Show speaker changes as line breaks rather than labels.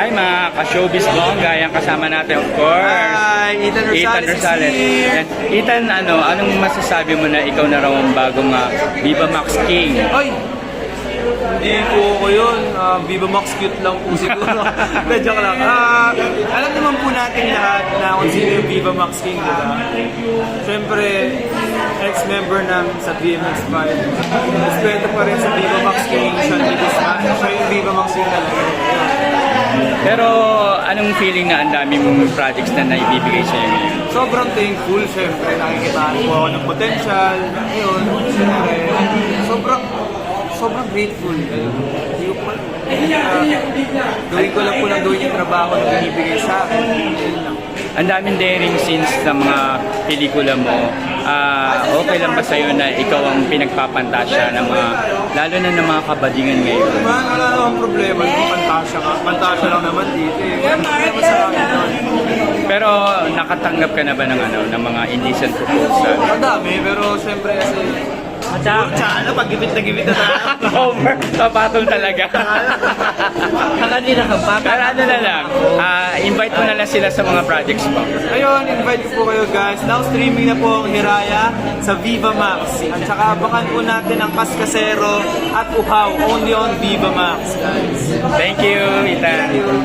Hi mga ka-showbiz bongga, yung kasama natin of course.
Hi, Ethan Rosales,
Ethan Rosales. Yan. Ethan, ano, anong masasabi mo na ikaw na raw ang bagong Viva Max King?
Ay! Hindi po ako yun. Ah, Viva Max cute lang po siguro. Hindi, joke lang. Ah, alam naman po natin lahat na kung sino yung Viva Max King, di ba? Siyempre, ex-member namin sa VMX5. Respeto pa rin sa Viva Max King. Siya, dito sa, siya yung Viva Max King talaga.
Pero anong feeling na ang dami mong projects na naibibigay sa'yo ngayon?
Sobrang thankful, syempre. Nakikitaan po ako ng potential. Ayun, syempre. Sobrang, sobrang grateful. Hindi ko pa, gawin ko lang po lang gawin yung trabaho na binibigay sa akin.
Ang daming daring scenes ng mga pelikula mo. Ah, okay lang ba sa'yo na ikaw ang pinagpapantasya ng mga, lalo na ng mga kabadingan ngayon?
Wala namang problema. Hindi pantasya ka. Pantasya lang naman dito eh.
Pero nakatanggap ka na ba ng ano, ng mga indecent proposal?
Madami, pero syempre kasi... Madami. Tsaka pag gibit na gibit na tayo.
Over, papatol talaga.
Kanina ka pa.
Pero ano na lang, ah, invite mo na lang sila sa mga projects mo.
Ayun, invite ko po kayo guys. Now streaming na po ang Hiraya sa Viva Max. At saka abangan po natin ang Kaskasero at Uhaw only on Viva Max guys.
Thank you, Ethan.